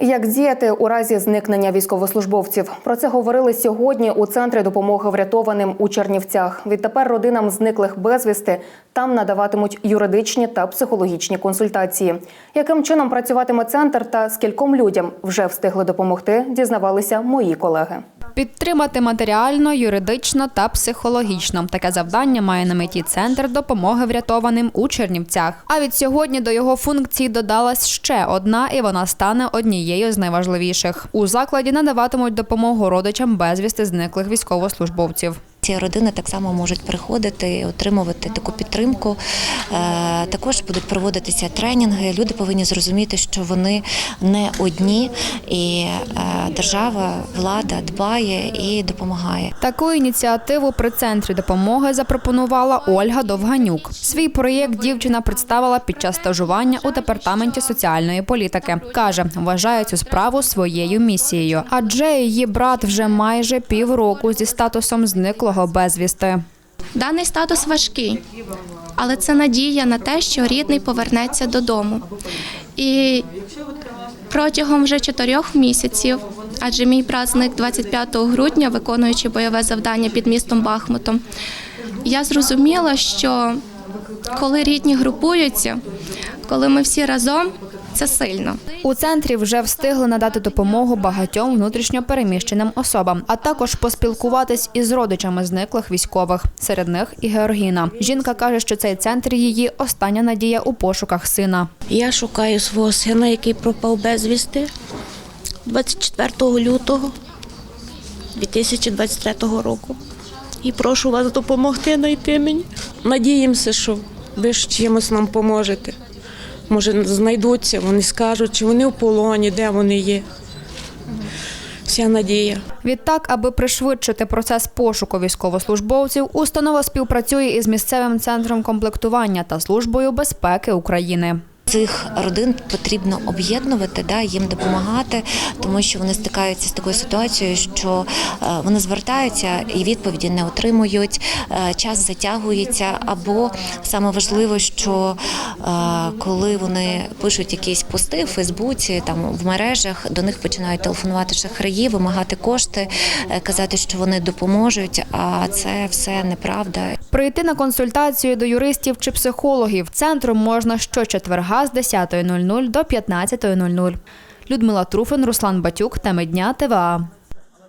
Як діяти у разі зникнення військовослужбовців? Про це говорили сьогодні у центрі допомоги врятованим у Чернівцях. Відтепер родинам зниклих безвісти там надаватимуть юридичні та психологічні консультації. Яким чином працюватиме центр та скільком людям вже встигли допомогти, дізнавалися мої колеги. Підтримати матеріально, юридично та психологічно. Таке завдання має на меті центр допомоги врятованим у Чернівцях. А від сьогодні до його функцій додалась ще одна, і вона стане однією з найважливіших. У закладі надаватимуть допомогу родичам безвісти зниклих військовослужбовців. Ці родини так само можуть приходити отримувати таку підтримку. Е, Також будуть проводитися тренінги. Люди повинні зрозуміти, що вони не одні, і е, держава, влада дбає і допомагає. Таку ініціативу при центрі допомоги запропонувала Ольга Довганюк. Свій проєкт дівчина представила під час стажування у департаменті соціальної політики. каже, вважає цю справу своєю місією, адже її брат вже майже півроку зі статусом зниклого безвісти. Даний статус важкий, але це надія на те, що рідний повернеться додому. І протягом вже чотирьох місяців, адже мій брат зник 25 грудня, виконуючи бойове завдання під містом Бахмутом, я зрозуміла, що коли рідні групуються, коли ми всі разом, це сильно. У центрі вже встигли надати допомогу багатьом внутрішньо переміщеним особам, а також поспілкуватись із родичами зниклих військових. Серед них і Георгіна. Жінка каже, що цей центр її остання надія у пошуках сина. Я шукаю свого сина, який пропав безвісти 24 лютого 2023 року. І прошу вас допомогти знайти мені. Надіємося, що ви ж чимось нам поможете. Може, знайдуться, вони скажуть, чи вони в полоні, де вони є. Вся надія. Відтак, аби пришвидшити процес пошуку військовослужбовців, установа співпрацює із місцевим центром комплектування та службою безпеки України. Цих родин потрібно об'єднувати, да, їм допомагати, тому що вони стикаються з такою ситуацією, що е, вони звертаються і відповіді не отримують, е, час затягується. Або саме важливо, що е, коли вони пишуть якісь пости в Фейсбуці, там в мережах, до них починають телефонувати шахраї, вимагати кошти, казати, що вони допоможуть. А це все неправда. Прийти на консультацію до юристів чи психологів центром можна щочетверга з 10.00 до 15.00. Людмила Труфин, Руслан Батюк. Теми дня ТВА.